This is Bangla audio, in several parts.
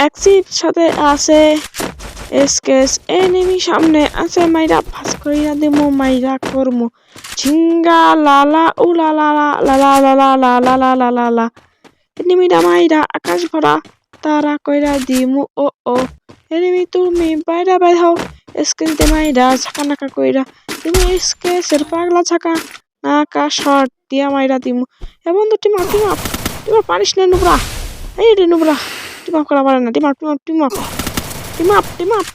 অ্যাক্সির সাথে আছে এসকেস এনিমি সামনে আছে মাইরা ফাঁস করিয়া দেব মাইরা করমু ঝিঙ্গা লালা উ লালা লালা লালা লালা লালা লালা এনিমিটা মাইরা আকাশ ভরা তারা কইরা দিমু ও ও এনিমি তুমি বাইরা বাইর হও এসকেস দে মাইরা ঝাঁকা নাকা কইরা দিমু এসকেসের পাগলা ঝাঁকা নাকা শর্ট দিয়া মাইরা দিমু এমন দুটি মাপ টিম আপ পানিস নে নুবরা এই রে নুবরা টিম আপ করা পারে না team up team up team up team up team up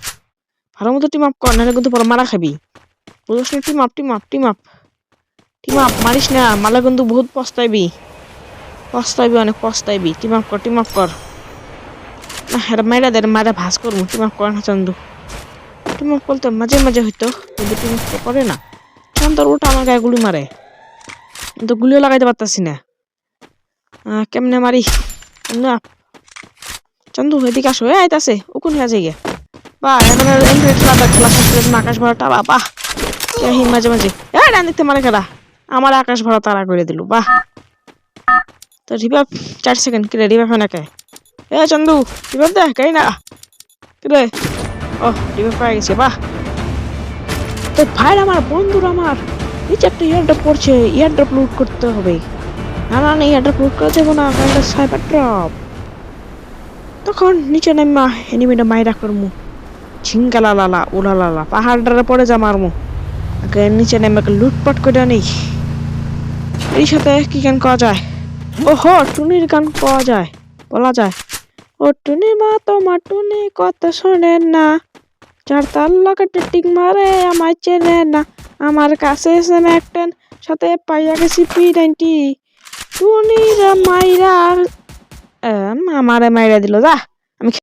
ভালো মতো টিম আপ কর, নাহলে কিন্তু পরে মারা খাবি। বুঝছ না? Team up team up team up team up মারিস না মালা কিন্তু বহুত পস্তাইবি। পস্তাইবি, অনেক পস্তাইবি। টিম আপ কর টিম আপ কর। না হ্যাঁ মাইরা দে মারা ভাস করব। টিম আপ কর না চন্দু। টিম আপ করতে মাঝে মাঝে হইতো, কিন্তু টিম আপ করে না। চন্দর ওটা আমার গায়ে গুলি মারে। কিন্তু গুলিও লাগাইতে পারতাছি না। কেমনে মারি? না চন্দু, এদিকে আসো। এই, আইতাছে, উকুন হয়ে যাই গিয়া বাহ এখানে করে আকাশ ভরা তারা বাহ হিম মাঝে মাঝে। এই ডান দেখতে মারে খেলা আমার আকাশ ভরা তারা করে দিল বাহ তো রিভাব চার সেকেন্ড কিরে রিভাব হয় না কে? এ, চন্দু রিভাব দে কাই না? কিরে ও রিভাব পাই গেছে বাহ তো ভাই আমার, বন্ধুরা আমার, নিচে একটা ইয়ারড্রপ পড়ছে ইয়ারড্রপ লুট করতে হবে। না না না ইয়ারড্রপ লুট করে দেবো না, কারণ সাইবার ড্রপ তখন নিচে নেমা এনিমিটা মাইরা করমু। ঝিঙ্গালা লালা লালা পাহাড়টারে পড়ে যা মারমু। আগে নিচে নেমে লুটপাট করে নেই এই সাথে কি গান করা যায়? ও হো টুনির গান পাওয়া যায়, বলা যায়। ও টুনি মা, তোমার টুনি কথা শোনে না। চার তার লকেটে টিক মারে, আমায় চেনে না। আমার কাছে এসে ম্যাকটেন সাথে পাইয়া গেছি পি নাইনটি টুনির মাইরা আমারে মাইরা দিল যা।